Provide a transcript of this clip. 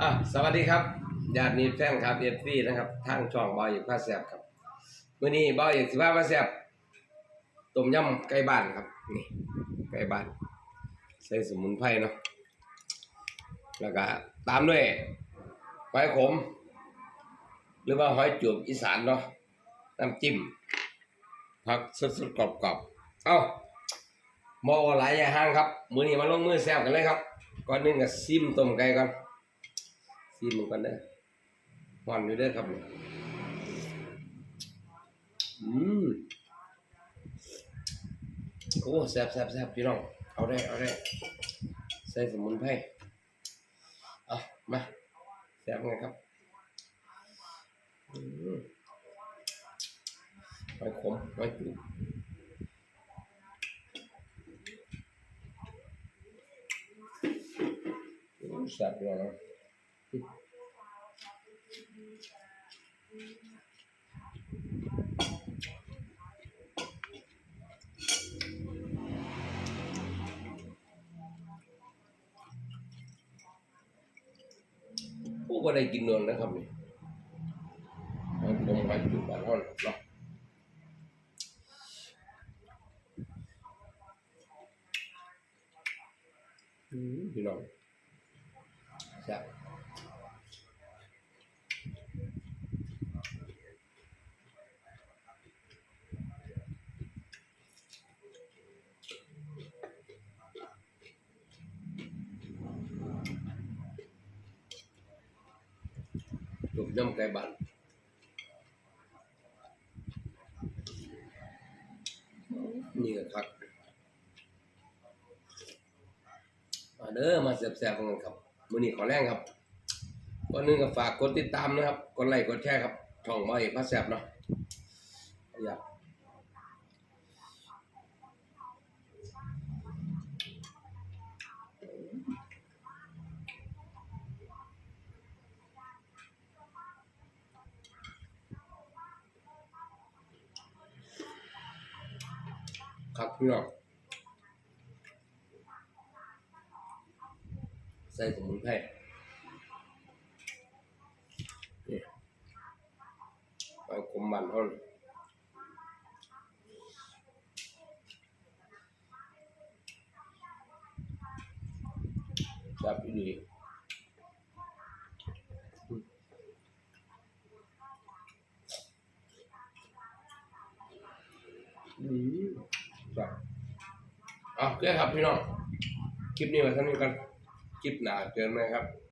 อะสวัสดีครับญาติมีแฟนครับเอฟซีนะครับทางช่องบอยอยู่ภาคแซบครับมื้อนี้บอยอยู่สิว่าภาคแซบต้มยำไก่บ้านครับนี่ไก่บ้าน ใส่สมุนไพรเนาะแล้วก็ตามด้วยหอยขม หรือว่าหอยจูบอีสานเนาะน้ำจิ้มผักสดๆกรอบๆเอ้าหมอหลายอย่างห้างครับ มื้อนี้มาลงมือแซบกันเลยครับก่อนหนึงก็ซิมต้มไก่ก่อน ซีมันกันเด้อหวานอยู่เด้อครับอืมโอ้แซ่บแซ่บแซ่บพี่น้อง เอาได้ เอาได้ ใส่สมุนไพรเอามาแซ่บไงครับอืมหอยขมหอยจุ๊บแซ่บเลยนะ ผู้ก็ได้กินนวลนะครับนี่ผมไปจุดบ้านห้องเนาะพี่น้องแซ่บ จุมย่ำไก่บ้านนี่ก็ครับมาเด้อมาแซ่บๆกันครับมื้อนี้ขอแรงครับก่อนหนึงก็ฝากกดติดตามนะครับกดไลค์กดแชร์ครับช่องมาเอกพระแซ่บเนาะอยาก ครับพี่น้องใส่สมุนไพรนี่ไปกลมบันท่อนจับดีอืม จับเอาโอเคครับพี่น้อง คลิปนี้ไว้เท่านี้กัน คลิปหน้าเจอกันไหมครับ